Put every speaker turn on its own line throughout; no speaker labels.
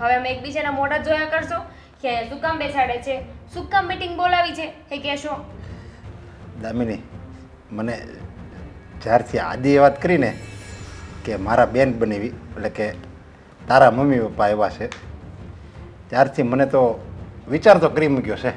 હવે અમે એકબીજાના મોઢા જોયા કરશો કે શું કામ બેસાડે છે શું કામ મીટિંગ બોલાવી છે એ કહેશો.
દામિની મને જ્યારથી આદિએ વાત કરીને કે મારા બેન બનેવી એટલે કે તારા મમ્મી પપ્પા એવા છે ત્યારથી મને તો વિચાર તો કરી મૂક્યો છે.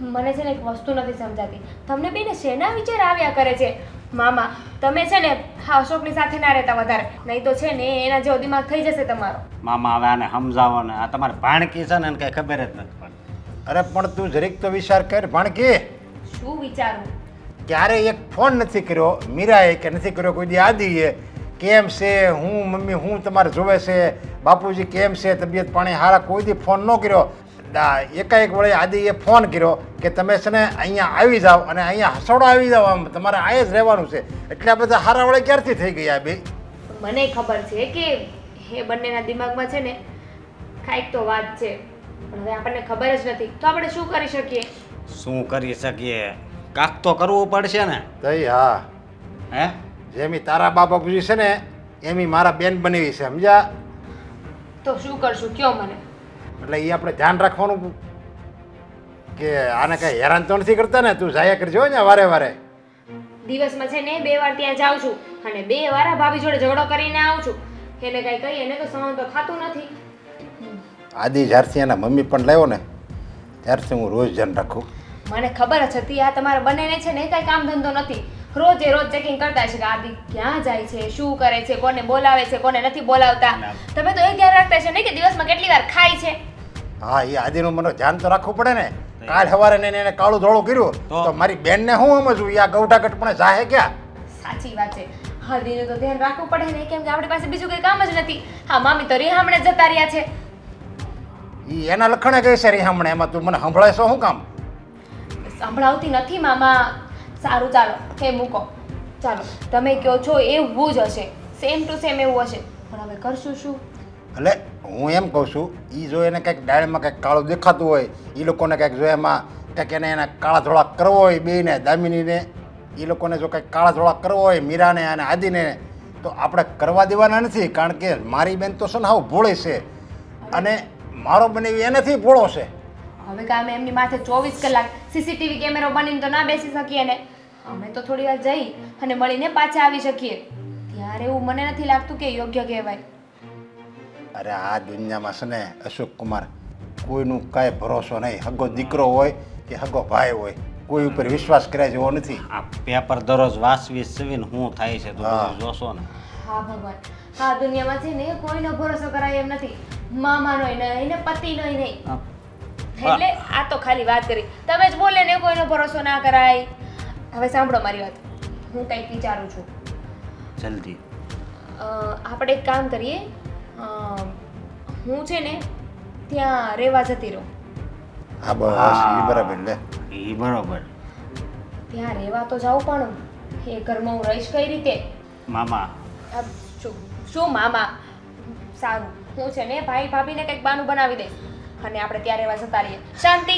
મને છે ને એક વસ્તુ નથી સમજાતી. તમને બેને શેના વિચાર આવ્યા કરે છે? મામા તમે છે ને હા અશોકની સાથે ના રહેતા વધારે. નહીં તો છે ને એના જેવો દિમાગ થઈ જશે તમારો.
મામા હવે આને સમજાવો ને. આ તમારે ભાણકી છે ને એને કાંઈ ખબર જ નથી પણ
અરે પણ તું જરીક તો વિચાર કર ભાણકી.
શું વિચારું?
ક્યારે એક ફોન નથી કર્યો મીરાએ કે નથી કર્યો કોઈ દી આદિએ. કેમ છે હું મમ્મી હું તમારે જોવે છે? બાપુજી કેમ છે? તબિયત પાણી હારા કોઈ દી ફોન ન કર્યો. એકાએક વળે આદિએ ફોન કર્યો કે તમે છે ને અહીંયા આવી જાઓ અને અહીંયા હસોડો આવી જાઓ આમ તમારે આ જ રહેવાનું છે. એટલે આ બધા હારા વળે ક્યારથી થઈ ગયા બે?
મને ખબર છે કે એ બંનેના દિમાગમાં છે ને કાંઈક તો વાત છે. પણ હવે આપણને ખબર જ નથી. તો આપણે શું કરી શકીએ?
શું કરી શકીએ? કાક તો કરવું પડશે ને.
તઈ હા.
હે?
જેમી તારા બાપા પૂછી છે ને એમી મારા બેન બનેવી છે સમજ્યા?
તો શું કરશું? કયો મને?
એટલે એ આપણે ધ્યાન રાખવાનું કે આને કઈ હેરાન તો નથી કરતા ને? તું જાયા કરજો ને વારે વારે.
દિવસમાં છે ને બે વાર ત્યાં જાઉં છું અને બે વાર આ ભાભી જોડે ઝઘડો કરીને આવું છું. એને કઈ કહીએ એને તો સહન તો થતું નથી.
આદિ જ્યારથી એના મમ્મી પણ લાવ્યો ને ત્યારથી હું રોજ ધ્યાન રાખું.
મને ખબર જ હતી આ તમારા બંનેને છે ને કઈ કામ ધંધો નથી. રોજે રોજ ચેકિંગ કરતા છે કે આદિ ક્યાં જાય છે શું કરે છે કોને બોલાવે છે કોને નથી બોલાવતા. તમે તો એ ધ્યાન રાખતા છે ને કે દિવસમાં કેટલી વાર ખાય છે.
હા એ આદિનું મને ધ્યાન તો રાખવું પડે ને. કાલ સવારે ને એને કાળું ધોળું કર્યું
તો?
મારી મારી બેનને હું સમજવું આ ગૌઠા પણ જાહે ક્યાં?
સાચી વાત છે. હલ્દીનું તો ધ્યાન રાખવું પડે ને કેમ કે આપણી પાસે બીજું કઈ કામ જ નથી. હા મામી તો રિહામણે હમણે જતા રહ્યા છે.
ઈ એના લખણે કહે છે હમણાં એમાં તું મને સંભળાય છો શું કામ?
સંભળાવતી નથી મામા. સારું ચાલો. એ મૂકો. ચાલો. તમે કહો છો એવું જ હશે. સેમ ટુ સેમ એવું હશે. પણ હવે કરશું શું?
એટલે હું એમ કહું છું એ જો એને કંઈક ડાળમાં કંઈક કાળું દેખાતું હોય એ લોકોને કંઈક જો એમાં કંઈક એને એના કાળા ધોળા કરવો હોય બેને દામિનીને એ લોકોને જો કંઈક કાળા ધોળા કરવો હોય મીરાને અને આદિને તો આપણે કરવા દેવાના નથી કારણ કે મારી બેન તો છે ને હાવ ભોળે છે. અને મારો બને એનાથી ભોળો છે.
હવે કામ એમની માથે ચોવીસ કલાક સીસીટીવી કેમેરો બનીને તો ના બેસી શકીએ ને? અમે તો થોડી વાર જઈ અને મળીને પાછા આવી શકીએ. ત્યારે એવું મને નથી લાગતું કે યોગ્ય કહેવાય.
અરે આ દુનિયામાં છે ને અશોક કુમાર કોઈનું કાંઈ ભરોસો નહીં. હગો દીકરો હોય કે હગો ભાઈ હોય કોઈ ઉપર વિશ્વાસ કર્યા જેવો નથી.
આ પેપર દરરોજ વાંચવી સવીન શું થાય છે તો જોશો ને.
હા ભગવાન. હા દુનિયામાં છે ને કોઈનો ભરોસો કરાય એમ નથી. મામાનો નહીં ને પતિનો નહીં.
આ
એટલે આ તો ખાલી વાત કરી. તમે જ બોલે ને કોઈનો ભરોસો ના કરાય. હવે સાંભળો મારી વાત. હું કંઈક વિચારું છું.
જલ્દી.
અ, આપણે એક કામ કરીએ. હું છે ને ત્યાં રહેવા જતી રહું.
હા બસ એ બરાબર લે.
એ બરોબર.
ત્યાં રહેવા તો જાઉં પણ એ ઘરમાં હું રહીશ કઈ રીતે?
મામા.
શું શું મામા? સારું. હું છે ને ભાઈ ભાભીને કંઈક બાનું બનાવી દઈશ. અને આપણે ત્યાં રહેવા જતા રહીએ. શાંતિ.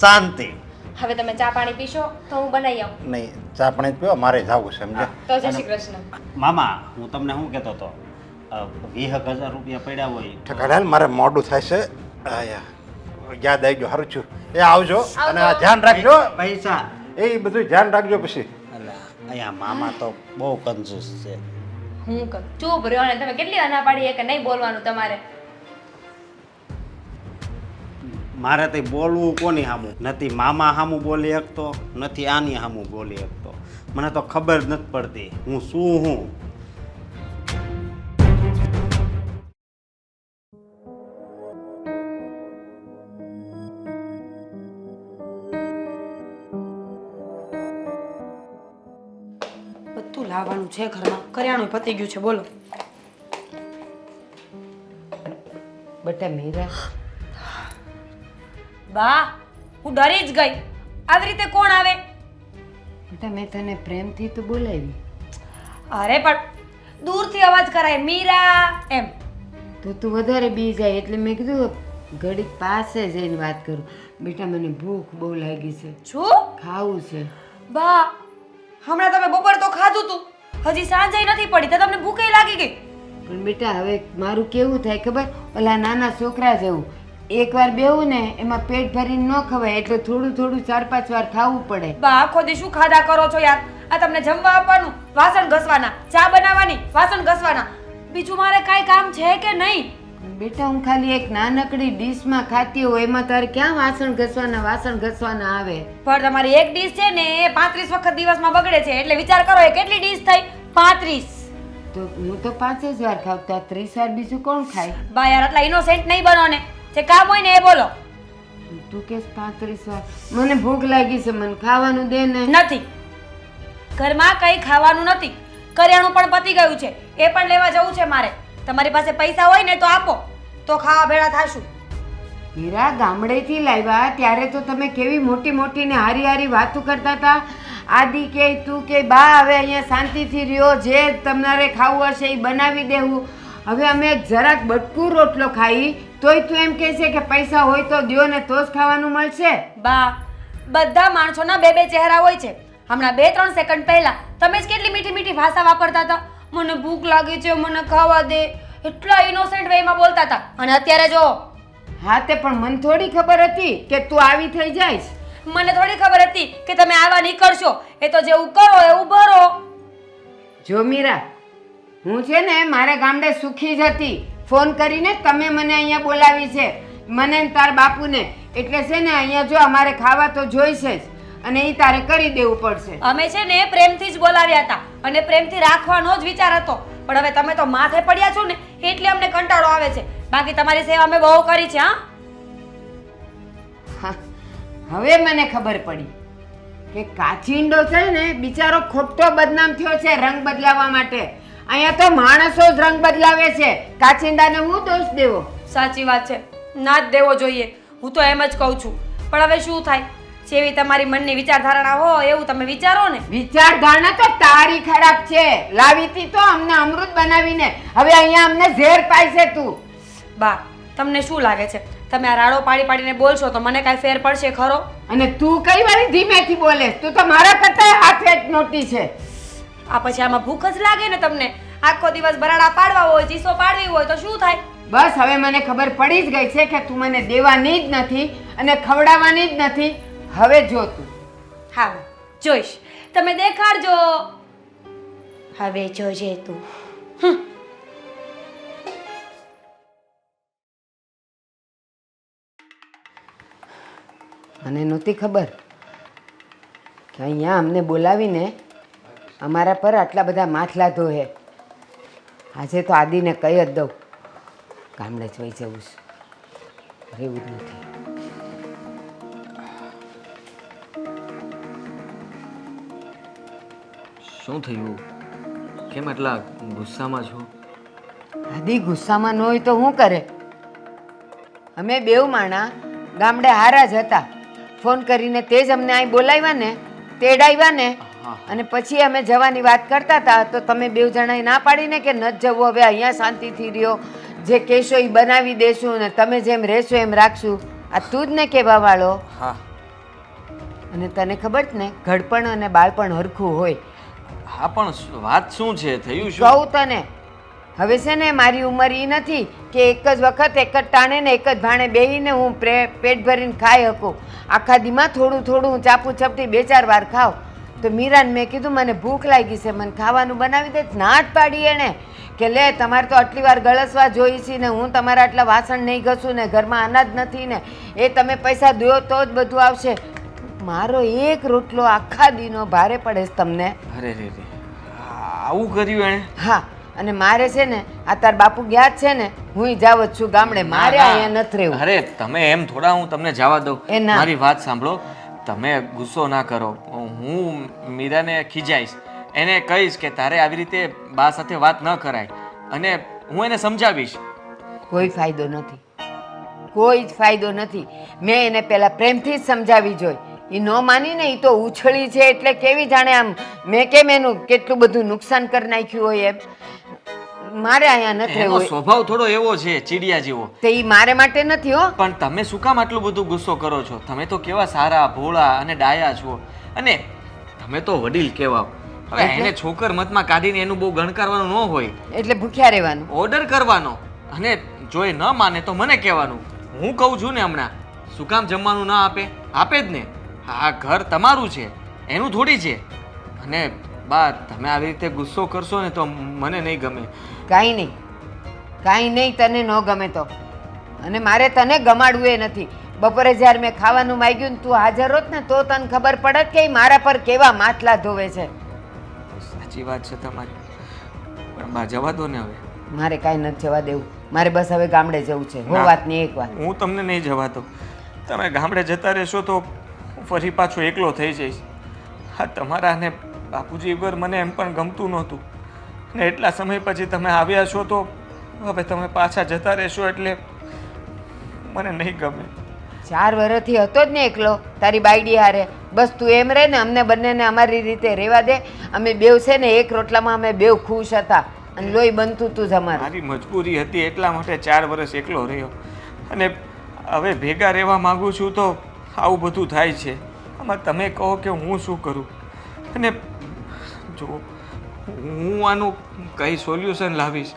શાંતિ.
હવે તમે ચા પાણી પીશો તો હું બનાવી આવું.
નહીં ચા પાણી જ પીવા મારે જવું છે સમજે
તો જય શ્રી કૃષ્ણ.
મામા હું તમને શું કહેતો હતો? વીસ હજાર રૂપિયા પડ્યા હોય ઠકાડ્યા
ઠકાડા મારે મોડું થાય છે. યાદ આવી ગયો સારું છું. એ આવજો અને ધ્યાન રાખજો.
પૈસા.
એ બધું ધ્યાન રાખજો પછી.
અહીંયા મામા તો બહુ કંજૂસ છે.
હું ચૂપ રહ્યો ને. તમે કેટલી અના પાડી કે નહીં બોલવાનું તમારે?
મારે તો બોલવું કોની સામું નથી મામા સામું બોલી શકતો નથી આની સામું બોલી શકતો. મને તો ખબર જ નથી પડતી હું શું હું.
બધું લાવવાનું છે ઘરમાં. કરિયાણું પતી ગયું છે બોલો.
બટા મીરા
બા હું ડરી જ ગઈ. આવી રીતે કોણ આવે?
બેટા મેં તને પ્રેમથી તો બોલાવી.
અરે પણ દૂરથી અવાજ કરાય મીરા એમ.
તો તું વધારે બી જાય એટલે મેં કીધું ઘડીક પાસે જઈને વાત કરું. બેટા મને ભૂખ બહુ લાગી છે.
શું?
ખાવું છે.
બા હમણાં તમે બપોર તો ખાધું તું. હજી સાંજે નથી પડી તો તમને ભૂખે લાગી ગઈ.
પણ બેટા હવે મારું કેવું થાય ખબર? ઓલા નાના છોકરા જેવું. એકવાર બેવું ને એમાં પેટ ભરીને ન ખવાય એટલે થોડું થોડું ચાર પાંચ વાર ખાવું પડે.
બા આખો દી શું ખાધા કરો છો યાર? આ તમને જમવા આપવાનું વાસણ ઘસવાના ચા બનાવવાની વાસણ ઘસવાના. બીજું મારે કાંઈ કામ છે કે નહીં?
બેટા હું ખાલી એક નાનકડી ડીશમાં ખાતી હોય એમાં તારે ક્યાં વાસણ ઘસવાના વાસણ ઘસવાના આવે?
પણ તમારી એક ડીશ છે ને એ પાંત્રીસ વખત દિવસમાં બગડે છે એટલે વિચાર કરો એ કેટલી ડીશ થઈ? પાંત્રીસ.
તો હું તો પાંચ જ વાર ખાવ તો ત્રીસ વાર બીજું કોણ ખાય?
બા યાર આટલા ઇનોસેન્ટ નહીં બનો ને જે કામ હોય ને એ બોલો.
તું કેસ પાંત્રીસ વાર. મને ભૂખ લાગી છે મને ખાવાનું દે ને.
નથી. ઘરમાં કંઈ ખાવાનું નથી. કરિયાણું પણ પતી ગયું છે. એ પણ લેવા જવું છે મારે. તમારી પાસે પૈસા હોય ને તો આપો. તો ખાવા ભેળા થાશું.
હીરા ગામડેથી લાવ્યા. ત્યારે તો તમે કેવી મોટી મોટી ને હારી હારી વાતો કરતા હતા. આદિ કે તું કે બા હવે અહીંયા શાંતિથી રહ્યો. જે તમારે ખાવું હશે એ બનાવી દેવું. હવે અમે જરાક બટકું રોટલો ખાઈ તોય તું એમ કહે છે કે પૈસા હોય તો દ્યો ને તો જ ખાવાનું મળશે.
બા બધા માણસોના બે બે ચહેરા હોય છે. હમણાં બે ત્રણ સેકન્ડ પહેલા તમે જ કેટલી મીઠી મીઠી ભાષા વાપરતા હતા? મને ભૂખ લાગી છે મને ખાવા દે. એટલા ઇનોસેન્ટ વેમાં બોલતા હતા. અને અત્યારે જો.
હા તે પણ મને થોડી ખબર હતી કે તું આવી થઈ જઈશ.
મને થોડી ખબર હતી કે તમે આવા નીકળશો. એ તો જેવું કરો એવું ભરો
જો મીરા હું છે ને મારે ગામડે સુખી જ હતી. ફોન કરીને તમે મને અહીંયા બોલાવી છે. મને ને તાર બાપુને. એટલે છે ને અહીંયા જો અમારે ખાવા તો જોઈશે જ. અને એ તારે કરી દેવું પડશે.
અમે છે ને પ્રેમથી જ બોલાવ્યા હતા. અને પ્રેમથી રાખવાનો જ વિચાર હતો. પણ હવે તમે તો માથે પડ્યા છો ને એટલે અમને કંટાળો આવે છે. બાકી તમારી સેવા અમે બહુ કરી છે હા?
હા, હવે મને ખબર પડી કે કાચિંડો છે ને બિચારો ખોટો બદનામ થયો છે રંગ બદલાવવા માટે. અહીંયા તો માણસો જ રંગ બદલાવે છે. કાચિંડાને હું દોષ દેવો?
સાચી વાત છે. ના જ દેવો જોઈએ. હું તો એમ જ કહું છું. પણ હવે શું થાય? જેવી તમારી મનની વિચારધારણા હોય એવું તમે વિચારો ને.
વિચારધારણા તો તારી ખરાબ છે. લાવીતી તો અમને અમૃત બનાવીને. હવે અહીંયા અમને ઝેર છે તું.
બા તમને શું લાગે છે? તમે આ રાડો પાડી પાડીને બોલશો તો મને કાંઈ ફેર પડશે ખરો?
અને તું કઈ વાળી ધીમેથી બોલે તું તો મારા કરતા હાથે જ મોટી છે.
આ પછી આમાં ભૂખ જ લાગે ને તમને. આખો દિવસ બરાડા પાડવા હોય ચીસો પાડવી હોય તો શું થાય?
બસ હવે મને ખબર પડી જ ગઈ છે કે તું મને દેવાની જ નથી અને ખવડાવવાની જ નથી. હવે જો તું.
હા જોઈશ. તમે દેખાડજો. હવે જોજે તું.
મને નહોતી ખબર કે અહીંયા અમને બોલાવીને અમારા પર આટલા બધા માથલા ધોહે. આજે તો આદિને કહી જ દઉં. ગામડે જ વહી જવું છે. રહેવું જ નથી.
શું થયું? કેમ એટલા ગુસ્સામાં છો?
આદિ ગુસ્સામાં ન હોય તો શું કરે? અમે બેવ માણા ગામડે હારા જ હતા. ફોન કરીને તે જ અમને અહીં બોલાવ્યા ને તેડાવ્યા ને. અને પછી અમે જવાની વાત કરતા હતા તો તમે બે જણાએ ના પાડીને કે ન જવું હવે અહીંયા શાંતિથી રહ્યો. જે કહેશો એ બનાવી દેશું ને તમે જેમ રહેશો એમ રાખશું. આ તું જ ને કહેવા વાળો
હા.
અને તને ખબર છે ને ઘડપણ અને બાળપણ હરખું હોય.
હા પણ વાત શું છે? થયું શું?
કહું તને. હવે છે ને મારી ઉંમર એ નથી કે એક જ વખત એક જ ટાણે ને એક જ ભાણે બેહીને હું પેટ ભરીને ખાઈ શકું. આખા દીમાં થોડું થોડું હું ચાપુ ચપટી બે ચાર વાર ખાવ. તો મીરાને મેં કીધું મને ભૂખ લાગી છે મને ખાવાનું બનાવી દે ના જ પાડી એણે કે લે તમારે તો આટલી વાર ગળસવા જોઈ છે ને હું તમારા આટલા વાસણ નહીં ઘસું ને ઘરમાં અનાજ નથી ને એ તમે પૈસા દો તો જ બધું આવશે. મારો એક રોટલો આખા દીનો ભારે પડે છે તમને.
અરે રે રે. આવું કર્યું એણે?
હા અને મારે છે ને આ તાર બાપુ ગયા છે ને હું જાવ છું ગામડે. મારે. અહીંયા નથી રહેવું.
અરે તમે એમ થોડા હું તમને જવા દઉં. મારી વાત સાંભળો. તમે ગુસ્સો ના કરો. હું મીરાને ખીજાઈશ. એને કહીશ કે તારે આવી રીતે બા સાથે વાત ન કરાય. અને હું એને સમજાવીશ.
કોઈ ફાયદો નથી. કોઈ જ ફાયદો નથી. મેં એને પહેલાં પ્રેમથી જ સમજાવી જોઈ. એ ન માની ને એ તો ઉછળી છે એટલે કેવી જાણે આમ મેં કેમ એનું કેટલું બધું નુકસાન કરી નાખ્યું હોય એમ. મારે અહીંયા નથી
એનો
રહેવું.
સ્વભાવ થોડો એવો છે ચીડિયા જેવો.
તે ઈ મારે માટે નથી હો.
પણ તમે શું કામ આટલું બધું ગુસ્સો કરો છો? તમે તો કેવા સારા ભોળા અને ડાયા છો. અને તમે તો વડીલ કેવા. હવે એને છોકર મતમાં કાઢીને એનું બહુ ગણકારવાનું ન હોય.
એટલે ભૂખ્યા રહેવાનું.
ઓર્ડર કરવાનો. અને જો એ ન માને તો મને કહેવાનું. હું કહું છું ને હમણાં શું કામ જમવાનું ના આપે? આપે જ ને. આ ઘર તમારું છે એનું થોડી છે. અને બા તમે આવી રીતે ગુસ્સો કરશો ને તો મને નહીં ગમે.
કાંઈ નહીં. કાંઈ નહીં તને ન ગમે તો. અને મારે તને ગમાડવું એ નથી. બપોરે જ્યારે મેં ખાવાનું માગ્યું ને તું હાજર હોત ને તો તને ખબર પડત કે મારા પર કેવા માટલા ધોવે છે.
સાચી વાત છે તમારી. પણ બા જવા દો ને હવે.
મારે કાંઈ નથી જવા દેવું. મારે બસ હવે ગામડે જવું છે. હું
વાત
નહીં એક વાત.
હું તમને નહીં જવા દો તમે ગામડે જતા રહેશો તો ફરી પાછો એકલો થઈ જઈશ. હા તમારા ને બાપુજી વગર મને એમ પણ ગમતું નહોતું. ને એટલા સમય પછી તમે આવ્યા છો તો હવે તમે પાછા જતા રહેશો એટલે મને નહીં ગમે.
ચાર વર્ષથી હતો જ ને એકલો તારી બાયડી હારે. બસ તું એમ રહે ને અમને બંનેને અમારી રીતે રહેવા દે. અમે બેવ છે ને એક રોટલામાં અમે બેવ ખુશ હતા. અને લોહી બનતું તું જ અમારે.
મારી મજબૂરી હતી એટલા માટે ચાર વર્ષ એકલો રહ્યો. અને હવે ભેગા રહેવા માંગુ છું તો આવું બધું થાય છે. આમાં તમે કહો કે હું શું કરું? અને જો હું આનું કંઈ સોલ્યુશન લાવીશ.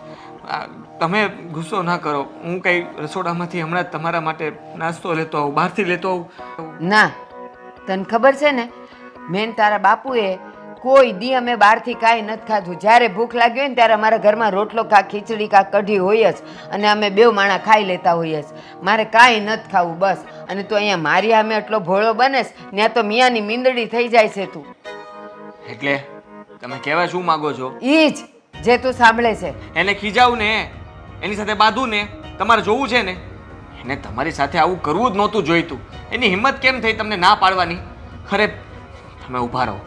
તમે ગુસ્સો ના કરો. હું કંઈ રસોડામાંથી હમણાં જ તમારા માટે નાસ્તો લેતો આવું બહારથી લેતો આવું.
ના તને ખબર છે ને મેન તારા બાપુએ કોઈ દી અમે બહારથી કાંઈ નથી ખાધું. જ્યારે ભૂખ લાગી હોય ને ત્યારે અમારા ઘરમાં રોટલો કાં ખીચડી કાં કઢી હોય જ અને અમે બે માણા ખાઈ લેતા હોઈએ જ. મારે કાંઈ નથી ખાવું બસ. અને તું અહીંયા મારી અમે એટલો ભોળો બનેશ ત્યાં તો મિયાની મીંદડી થઈ જાય છે તું.
એટલે તમે કહેવા શું માગો છો?
ઈ જ જે તું સાંભળે છે.
એને ખીજાવું ને એની સાથે બાંધું ને તમારે જોવું છે ને? એને તમારી સાથે આવું કરવું જ નહોતું જોઈતું. એની હિંમત કેમ થઈ તમને ના પાડવાની? અરે તમે ઊભા રહો.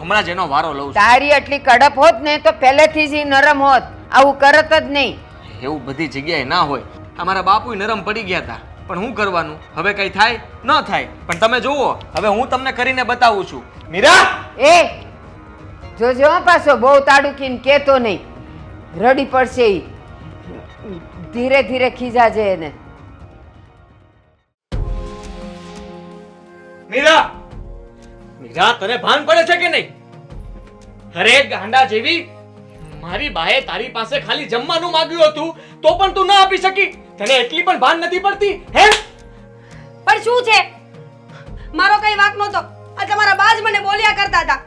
હમણાં જ એનો વારો લઉં છું.
તારી આટલી કડપ હોત ને તો પહેલેથી જ ઈ નરમ હોત. આવું કરત જ નહીં.
એવું બધી જગ્યાએ ના હોય. અમારા બાપુ નરમ પડી ગયા હતા પણ શું કરવાનું? હવે કઈ થાય? ન થાય. પણ તમે જુઓ. હવે હું તમને કરીને બતાવું છું. મીરા!
એ જોજો પાછો બહુ તાડુકીને કેતો નહીં. રડી પડશે એ ધીરે ધીરે ખીજાજે એને.
મીરા! મીરા તને ભાન પડે છે કે નહીં? અરે ગાંડા જેવી મારી બાએ તારી પાસે ખાલી જમવાનું માંગ્યું હતું તો પણ તું ના આપી શકી. તને એટલી પણ ભાન નથી પડતી હે?
પણ શું છે? મારો કઈ વાક નહોતો. આ તમારા બાજ મને બોલ્યા કરતા હતા.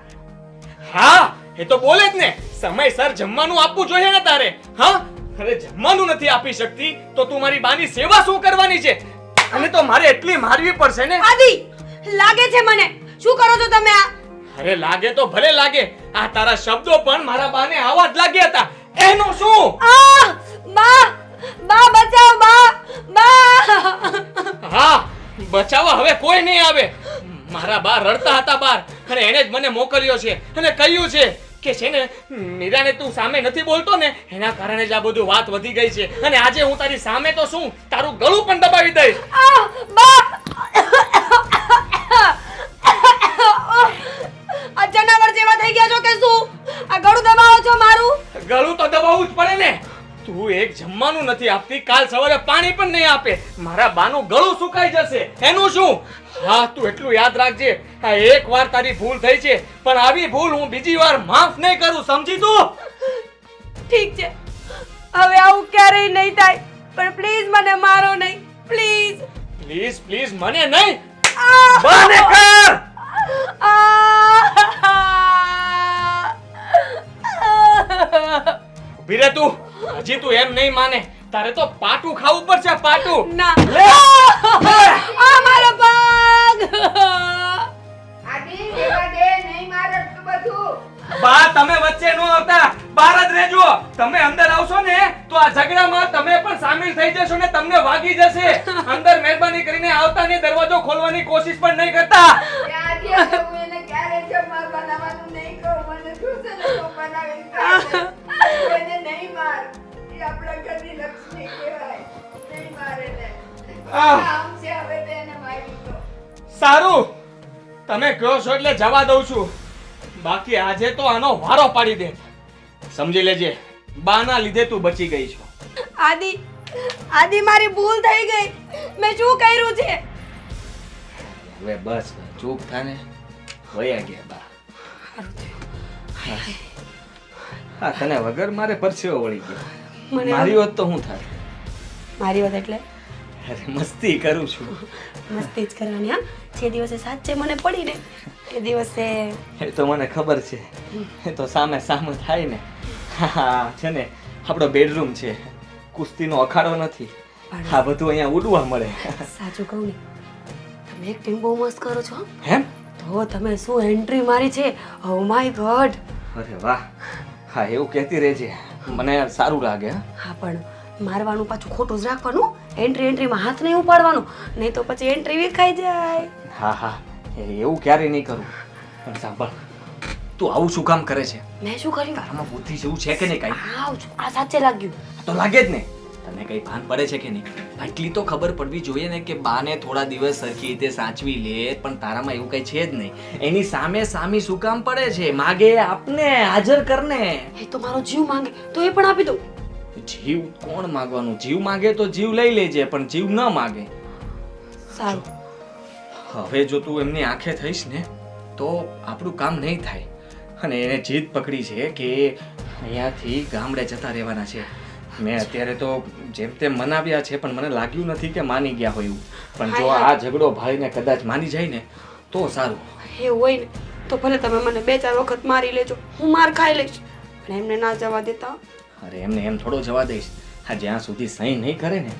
હા એ તો બોલે જ ને. સમયસર જમવાનું આપવું જોઈએ ને તારે. હા? અરે જમવાનું નથી આપી શકતી તો તું મારી બાની સેવા શું કરવાની છે? અને તો મારે એટલી મારવી પડશે ને.
આદિ લાગે છે મને. શું કરો છો તમે આ?
અરે લાગે તો ભલે લાગે. આ તારા શબ્દો પણ મારા બાને આવા જ લાગ્યા હતા. એનું શું?
આ બા બા બચાવ બા બા.
હા બચાવવા હવે કોઈ નહીં આવે. મારા બા રડતા હતા બાર અને એને જ મને મોકલ્યો છે અને કહ્યું છે કે છે ને મીરાને તું સામે નથી બોલતો ને એના કારણે જ આ બધું વાત વધી ગઈ છે. અને આજે હું તારી સામે તો શું? તારું ગળું પણ દબાવી દઈશ.
આ જનાવર જેવા થઈ ગયા છો કે શું? આ ગળું દબાવો છો મારું?
ગળું તો દબાવવું જ પડે ને. તું એક જમવાનું નથી આપતી કાલ સવારે પાણી પણ નહીં આપે. મારા બાનું ગળું સુકાઈ જશે. એનું શું? હા તું એટલું યાદ રાખજે. આ એક વાર તારી ભૂલ થઈ છે પણ આવી ભૂલ હું બીજી વાર માફ નહીં કરું સમજી તું?
ઠીક છે. હવે આવું ક્યારેય નહીં થાય. પણ પ્લીઝ મને મારો નહીં. પ્લીઝ.
પ્લીઝ પ્લીઝ મને નહીં. બને કર! ઊભી તું. હજી તું એમ નહીં માને તારે તો પાટું ખાવું પડશે પાટું.
ના.
લે.
આ મારો પગ
બા તમે વચ્ચે નો આવતા. બહાર જ રહેજો. તમે અંદર આવશો ને તો આ ઝઘડામાં તમે પણ સામેલ થઈ જશો ને તમને વાગી જશે. અંદર મહેરબાની કરીને આવતા ને દરવાજો ખોલવાની કોશિશ પણ નહીં કરતા. સારું. તમે કહો છો એટલે જવા દઉં છું. બાકી આજે તો આનો વારો પાડી દે. સમજી લેજે બાના લીધે તું બચી ગઈ છો.
આદિ આદિ મારી ભૂલ થઈ ગઈ. મેં શું કર્યું છે?
હવે બસ ચૂપ થાને. વયા ગયા બા. હા તને વગર મારે પરસેવો વળી ગયો. મારી વાત તો હું થાય?
મારી વાત એટલે?
અરે મસ્તી કરું છું.
મસ્તી જ કરવાની હા? જે દિવસે સાચે મને પડી ને એ દિવસે
એ તો મને ખબર છે. એ તો સામે સામે થાય ને. હા છે ને આપણો બેડરૂમ છે. કુસ્તીનો અખાડો નથી. આ બધું અહીંયા ઉડવા મળે.
સાચું કહું ને તમે એક્ટિંગ બહુ મસ્ત કરો છો હો.
હેમ?
તો તમે શું એન્ટ્રી મારી છે? ઓ માય ગોડ
અરે વાહ. હા એવું કહેતી રહેજે મને સારું લાગે હા.
પણ મારવાનું પાછું ખોટું જ રાખવાનું. એન્ટ્રી એન્ટ્રીમાં હાથ નહીં ઉપાડવાનું નહીં તો પછી એન્ટ્રી વિખાઈ જાય.
હા હા. એવું ક્યારેય નહીં કરું. પણ સાંભળ તું આવું શું કામ કરે છે?
મેં શું કર્યું?
તારામાં બુદ્ધિ જેવું છે કે નહીં કાંઈ?
આવ આ સાચે લાગ્યું.
તો લાગે જ ને તને કઈ ભાન પડે છે કે નહીં? આટલી તો ખબર પડવી જોઈએ ને કે બાને થોડા દિવસ સરખી રીતે સાચવી લે પણ તારામાં એવું કઈ છે જ નહીં. એની સામે સામી શું કામ પડે છે? માગે આપને હાજર કરને.
એ તો મારો જીવ માંગે તો એ પણ આપી દઉં.
જીવ કોણ માગવાનું? જીવ માંગે તો જીવ લઈ લેજે પણ જીવ ન માગે.
સારું.
હવે જો તું એમની આંખે થઈશ ને તો આપણું કામ નહીં થાય. અને એને જીદ પકડી છે કે અહીંયાથી ગામડે જતા રહેવાના છે. મેં અત્યારે તો જેમ તેમ મનાવ્યા છે પણ મને લાગ્યું નથી કે માની ગયા હોય એવું. પણ જો આ ઝઘડો ભાઈને કદાચ માની જાય ને તો સારું.
એ હોય ને તો ભલે તમે મને બે ચાર વખત મારી લેજો હું માર ખાઈ લઈશ. પણ એમને ના જવા દેતા.
અરે એમને એમ થોડો જવા દઈશ. હા જ્યાં સુધી સહી નહીં કરે ને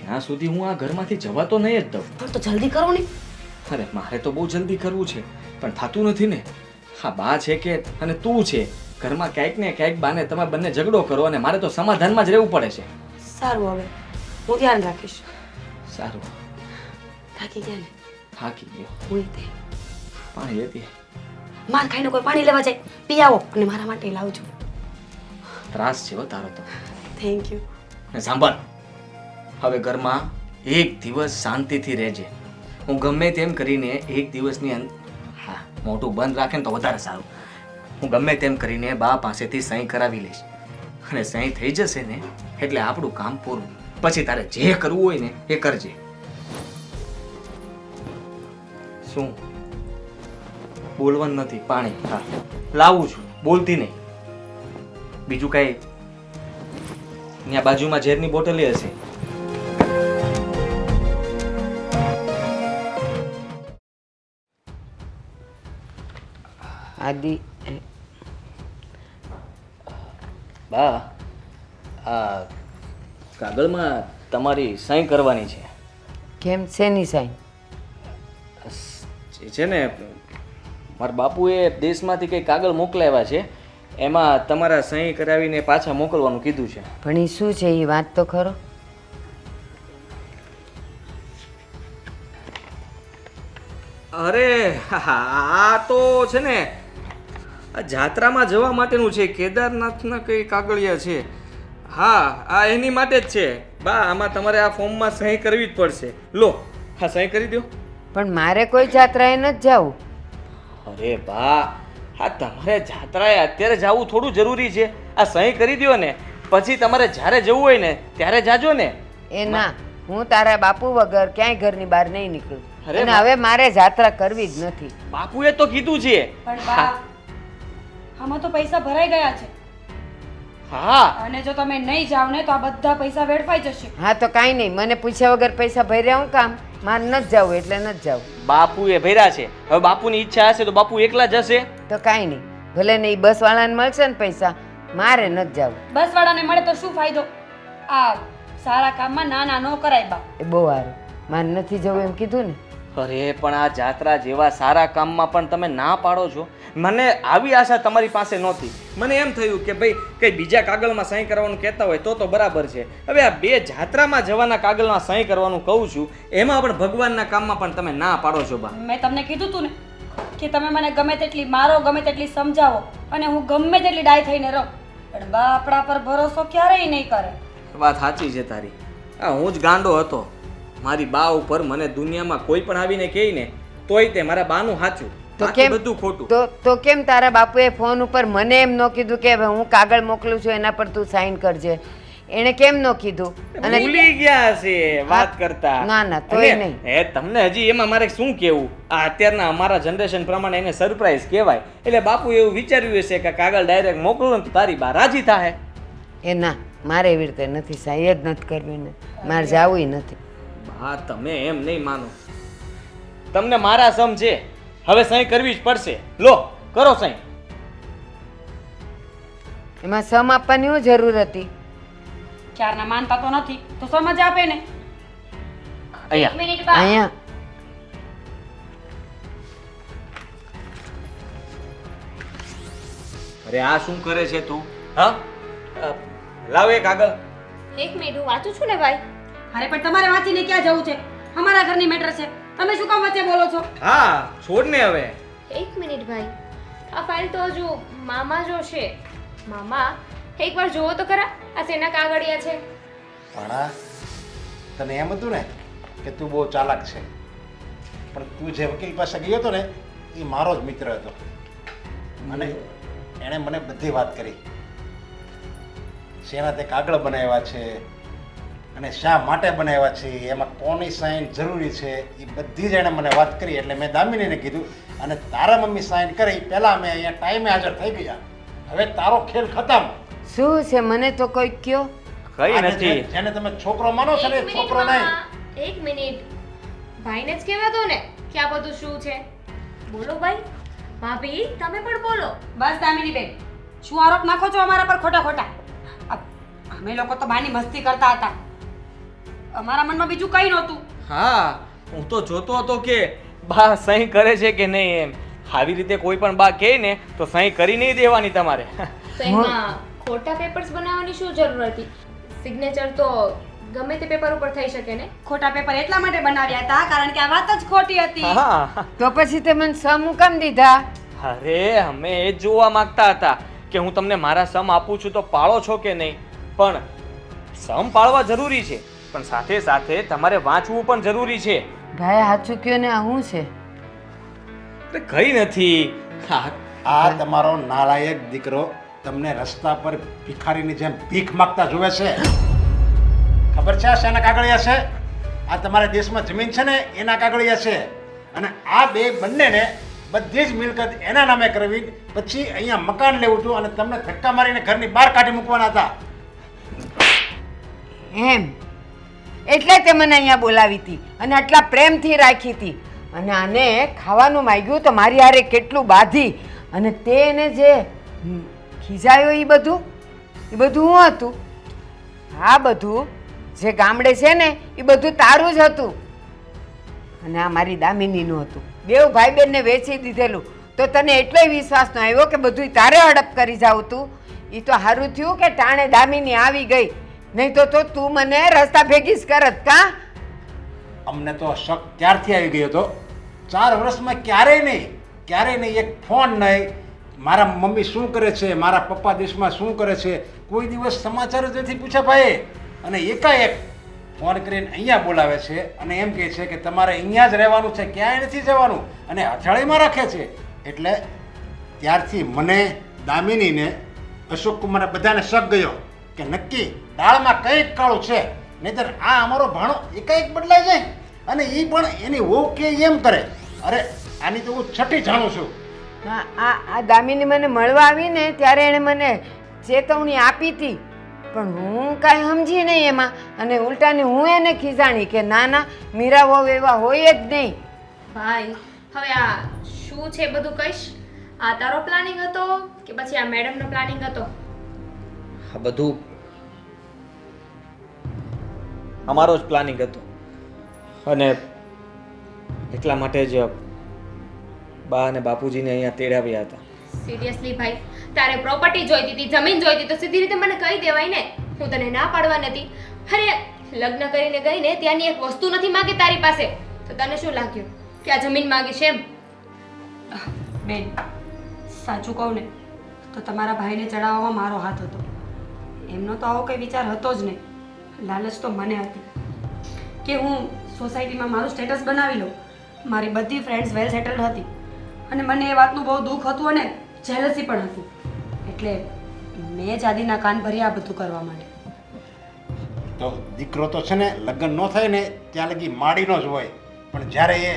ત્યાં સુધી હું આ ઘરમાંથી જવા તો નહીં જ દઉં.
પણ તો જલ્દી કરો ને.
અરે મારે તો બહુ જલ્દી કરવું છે પણ થતું નથી ને. હા બા છે કે અને તું છે? ઘરમાં ક્યાંક ને ક્યાંક બાને તમે બંને ઝઘડો કરો અને મારે તો સમાધાનમાં જ રહેવું પડે છે.
સારું હવે. હું ધ્યાન રાખીશ.
સારું.
થાકી ગયા ને?
થાકી ગયો.
હું તે.
પાણી લેતી.
માર ખાઈને કોઈ પાણી લેવા જાય. પી આવો અને મારા માટે લાવજો
ત્રાસ છે હો તારો તો.
થેન્ક યુ
ને સાંભળ. હવે ઘરમાં એક દિવસ શાંતિથી રહેજે. હું ગમે તેમ કરીને એક દિવસની હા મોટું બંધ રાખે ને તો વધારે સારું. હું ગમે તેમ કરીને બા પાસેથી સહી કરાવી લઈશ. અને સહી થઈ જશે ને, એટલે આપણું કામ પૂરું. પછી તારે જે કરવું હોય ને, એ કરજે. શું? બોલવાનું નથી, પાણી. હા. લાવું છું, બોલતી નહીં. બીજું કાંઈ? ત્યાં બાજુમાં ઝેરની બોટલી હશે.
આદિ
બા આ કાગળમાં તમારી સહી કરવાની છે.
કેમ? શેની સાઈન?
છે ને મારા બાપુએ દેશમાંથી કંઈ કાગળ મોકલાવ્યા છે એમાં તમારા સહી કરાવીને પાછા મોકલવાનું કીધું છે.
પણ એ શું છે? એ વાત તો ખરો.
અરે આ તો છે ને આ જાત્રામાં જવા માટેનું છે. કેદારનાથના કઈ કાગળિયા છે? હા આ એની માટે જ છે. બા આમાં તમારે આ ફોર્મમાં સહી કરવી જ પડશે. લો હા સહી કરી દો
પણ મારે કોઈ જાત્રાએ નથી જવું.
અરે બા હા તમારે જાત્રાએ અત્યારે જવું થોડું જરૂરી છે. આ સહી કરી દો ને. પછી તમારે જ્યારે જવું હોય ને ત્યારે જાજો ને.
એ ના હું તારા બાપુ વગર ક્યાંય ઘરની બહાર નહીં નીકળું.
અરે
અને હવે મારે જાત્રા કરવી જ નથી.
બાપુએ તો કીધું છે.
પણ બા આમાં તો પૈસા ભરાઈ ગયા છે.
હા.
અને જો તમે નહીં જાવ ને તો આ બધા પૈસા વેડફાઈ જશે.
હા તો કાંઈ નહીં. મને પૂછ્યા વગર પૈસા ભર્યા હું કામ? મારે નથી જવું એટલે નથી જાવું.
બાપુએ ભર્યા છે. હવે બાપુની ઈચ્છા હશે તો બાપુ એકલા જશે
તો કાંઈ નહીં. ભલે ને એ બસવાળાને મળશે ને પૈસા મારે નથી જવું.
બસ વાળાને મળે તો શું ફાયદો? આ સારા કામમાં ના ના ન કરાય બા
એ બહુ સારું. મારે નથી જવું એમ કીધું ને.
અરે પણ આ જાત્રા જેવા સારા કામમાં પણ તમે ના પાડો છો. મને આવી આશા તમારી પાસે નહોતી. મને એમ થયું કે ભાઈ કંઈ બીજા કાગળમાં સહી કરવાનું કહેતા હોય તો તો બરાબર છે. હવે આ બે જાત્રામાં જવાના કાગળમાં સહી કરવાનું કહું છું એમાં પણ ભગવાનના કામમાં પણ તમે ના પાડો છો બા.
મેં તમને કીધું તું ને કે તમે મને ગમે તેટલી મારો ગમે તેટલી સમજાવો અને હું ગમે તેટલી ડાય થઈને રહું. પણ બા આપણા પર ભરોસો ક્યારેય નહીં કરે.
વાત સાચી છે તારી. આ હું જ ગાંડો હતો. મારી બા ઉપર મને દુનિયામાં કોઈ પણ આવીને કહે ને તોય તે મારા બાનું સાચું
તો કેમ?
બધું ખોટું.
તો તો કેમ તારા બાપુએ ફોન ઉપર મને એમ ન કીધું કે હું કાગળ મોકલું છું એના પર તું સાઈન કરજે. એને કેમ ન કીધું? અને
ભૂલી ગયા છે વાત કરતા.
ના, ના, તોય નહીં.
એ તમને હજી એમાં મારે શું કેવું? આ અત્યારના અમારા જનરેશન પ્રમાણે એને સરપ્રાઈઝ કહેવાય. એટલે બાપુ એવું વિચાર્યું હશે કે કાગળ ડાયરેક્ટ મોકલો ને તો તારી બા રાજી થાય
એ ના મારે એવી રીતે નથી સાહેબ જ નથી કરવી ને. મારે જાવું નથી.
હા તમે એમ નહીં માનો. તમને મારા સમ છે. હવે સહી કરવી જ પડશે. લો કરો સહી.
એમાં સમ આપવાની શું જરૂર હતી?
ક્યારના માનતા તો નથી તો સમજ આપે ને.
અહીંયા.
મિનિટ બા
અહીંયા.
અરે આ શું કરે છે તું? હા? અ, લાવ એક આગળ.
એક મિનિટ હું વાંચું છું ને ભાઈ?
અરે પણ તમારે વાંચીને ક્યાં જવું છે? અમારા ઘરની મેટર છે. તમે શું કામ વચ્ચે બોલો છો?
હા છોડ ને હવે.
એક મિનિટ ભાઈ. આ ફાઇલ તો હજુ મામા જોશે મામા એકવાર જોવો તો ખરા આ શેના કાગળિયા છે?
ભાણા તને એમ હતું ને કે તું બહુ ચાલાક છે. પણ તું જે વકીલ પાસે ગયો હતો ને એ મારો જ મિત્ર હતો. અને એણે મને બધી વાત કરી. શેના તે કાગળ બનાવ્યા છે અને શા માટે બનાવ્યા છે એમાં કોની સાઇન જરૂરી છે એ બધી જ એણે મને વાત કરી. એટલે મેં દામિનીને કીધું અને તારા મમ્મી સાઇન કરી પહેલાં અમે અહીંયા ટાઈમે હાજર થઈ ગયા. હવે તારો ખેલ ખતમ.
શું છે? મને તો કોઈ કયો?
કઈ નથી.
જેને તમે છોકરો માનો છો ને છોકરો નહીં.
એક મિનિટ. ભાઈને જ કહેવા દો ને કે આ બધું શું છે. બોલો ભાઈ. ભાભી તમે પણ બોલો.
બસ દામિની બેન શું આરોપ નાખો છો અમારા પર ખોટા ખોટા? અમે લોકો તો બાની મસ્તી કરતા હતા. અમારા મનમાં બીજું કંઈ નહોતું.
હા હું તો જોતો હતો કે બા સહી કરે છે કે નહીં એમ. આવી રીતે કોઈ પણ બા કહે ને તો સહી કરી નહીં દેવાની તમારે.
તો એમાં ખોટા પેપર્સ બનાવવાની શું જરૂર હતી? સિગ્નેચર તો ગમે તે પેપર ઉપર થઈ શકે ને?
ખોટા પેપર એટલા માટે બનાવ્યા હતા કારણ કે આ વાત જ ખોટી હતી.
હા.
તો પછી તે મને સમ હું કેમ દીધા?
અરે અમે એ જ જોવા માંગતા હતા કે હું તમને મારા સમ આપું છું તો પાળો છો કે નહીં. પણ સમ પાળવા જરૂરી છે. પણ સાથે સાથે તમારે વાંચવું પણ જરૂરી છે.
ભાઈ સાચું કયો ને આ શું છે?
અરે કઈ નથી. હા.
આ તમારો નાલાયક દીકરો તમને રસ્તા પર ભિખારીની જેમ ભીખ માંગતા જુએ છે. ખબર છે આ શેના કાગળિયા છે? આ તમારા દેશમાં જમીન છે ને એના કાગળિયા છે. અને આ બે બંનેને બધી જ મિલકત એના નામે કરવી પછી અહીંયા મકાન લેવું હતું અને તમને ધક્કા મારીને ઘરની બહાર કાઢી મૂકવાના હતા.
એમ? એટલે તે મને અહીંયા બોલાવી હતી અને આટલા પ્રેમથી રાખી હતી. અને આને ખાવાનું માગ્યું તો મારી હારે કેટલું બાધી અને તે એને જે ખીજાયો એ બધું એ બધું શું હતું? આ બધું જે ગામડે છે ને એ બધું તારું જ હતું. અને આ મારી દામિનીનું હતું. બેવ ભાઈ બહેનને વેચી દીધેલું. તો તને એટલોય વિશ્વાસ ન આવ્યો કે બધું તારે હડપ કરી જાવ તું? એ તો સારું થયું કે ટાણે દામિની આવી ગઈ. નહીં તો તો તું મને રસ્તા ભેગી જ કરત, કા?
અમને તો શક ત્યારથી આવી ગયો હતો? ચાર વર્ષમાં ક્યારેય નહીં ક્યારેય નહીં, એક ફોન નહીં. મારા મમ્મી શું કરે છે? મારા પપ્પા દેશમાં શું કરે છે? કોઈ દિવસ સમાચાર જ નથી પૂછ્યા ભાઈ અને એકાએક ફોન કરીને અહીંયા બોલાવે છે અને એમ કહે છે કે તમારે અહીંયા જ રહેવાનું છે, ક્યાંય નથી જવાનું. અને અથડાઈમાં રાખે છે. એટલે ત્યારથી મને દામિનીને અશોક કુમારે બધાને શક ગયો કે નક્કી દાળમાં કંઈક કાળું છે નહીતર આ અમારો ભાણો એકાએક બદલાઈ જાય. અને એ પણ એની વહુ કે એમ કરે. અરે આની તો હું છઠ્ઠી જાણું છું.
આ આ આ દામિની મને મળવા આવીને ત્યારે એણે મને ચેતવણી આપી હતી. પણ હું કાંઈ સમજી નહીં એમાં. અને ઉલટાની હું એને ખીજાણી કે ના ના મીરા વહુ એવા હોય જ નહીં.
ભાઈ હવે આ શું છે બધું કહીશ? આ તારો પ્લાનિંગ હતો કે પછી આ મેડમનો પ્લાનિંગ હતો?
આ બધું અમારો જ પ્લાનિંગ હતો. અને એટલા માટે જ બા અને બાપુજીને અહીંયા તેડાવ્યા હતા.
સિરિયસલી ભાઈ તારે પ્રોપર્ટી જોઈતી હતી જમીન જોઈતી તો સીધી રીતે મને કહી દેવાય ને. હું તને ના પાડવા નથી. અરે લગ્ન કરીને ગઈ ને ત્યાંની એક વસ્તુ નથી માંગી તારી પાસે. તો તને શું લાગ્યું? કે આ જમીન માંગીશ એમ?
બેન સાચું કહું ને તો તમારા ભાઈને ચડાવવામાં મારો હાથ હતો. એમનો તો આવો કંઈ વિચાર હતો જ નહીં. લાલચ તો મને હતી કે હું સોસાયટીમાં મારું સ્ટેટસ બનાવી લઉં. મારી બધી ફ્રેન્ડ્સ વેલ સેટલ્ડ હતી. અને મને એ વાતનું બહુ દુઃખ હતું અને જેલસી પણ હતી. એટલે મેં જ આદિના કાન ભર્યા આ બધું કરવા માટે.
તો દીકરો તો છે ને લગ્ન ન થાય ને ત્યાં લગી માડીનો જ હોય. પણ જ્યારે એ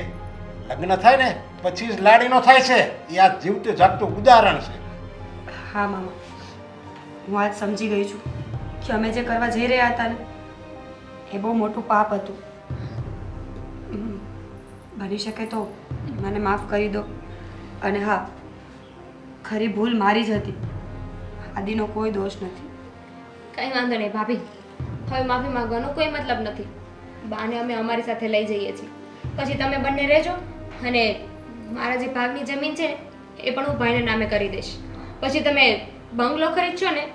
લગ્ન થાય ને પછી જ લાડીનો થાય છે. એ આ જીવતું જાગતું ઉદાહરણ છે.
હા મામા. હું આજ સમજી ગઈ છું કે અમે જે કરવા જઈ રહ્યા હતા ને એ બહુ મોટું પાપ હતું. બની શકે તો મને માફ કરી દો. અને હા ખરી ભૂલ મારી જ હતી. આદિનો કોઈ દોષ નથી.
કંઈ વાંધો નહીં ભાભી. હવે માફી માંગવાનો કોઈ મતલબ નથી. બાને અમે અમારી સાથે લઈ જઈએ છીએ. પછી તમે બંને રહેજો અને મારા જે ભાગની જમીન છે ને એ પણ હું ભાઈને નામે કરી દઈશ. પછી તમે બંગલો ખરીદશો ને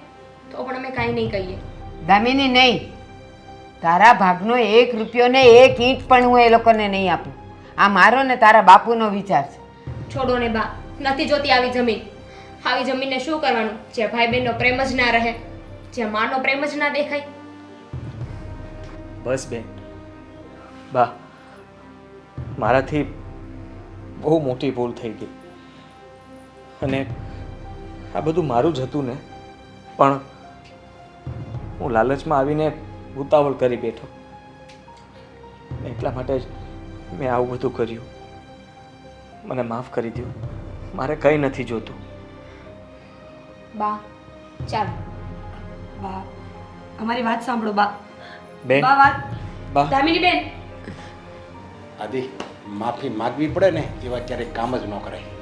તો પણ અમે કાંઈ નહીં કહીએ.
દામિની નહીં. તારા ભાગનો એક રૂપિયો ને એક ઈંટ પણ હું એ લોકોને નહીં આપું. આ મારો ને તારા બાપુનો વિચાર છે.
છોડો ને બા નથી જોતી આવી જમીન. આવી જમીનને શું કરવાનું? જે ભાઈ બહેનનો પ્રેમ જ ના રહે જે માનો પ્રેમ જ ના દેખાય.
બસ બેન. બા મારાથી બહુ મોટી ભૂલ થઈ ગઈ. અને આ બધું મારું જ હતું ને પણ હું લાલચમાં આવીને ઉતાવળ કરી બેઠો. એટલા માટે જ મેં આવું બધું કર્યું. મને માફ કરી દો મારે કંઈ નથી જોતું.
બા ચાલ.
બા અમારી વાત સાંભળો બા.
બેન.
બા વાત.
બા.
દામિની બેન.
આદિ માફી માગવી પડે ને એવા ક્યારેય કામ જ ન કરાય.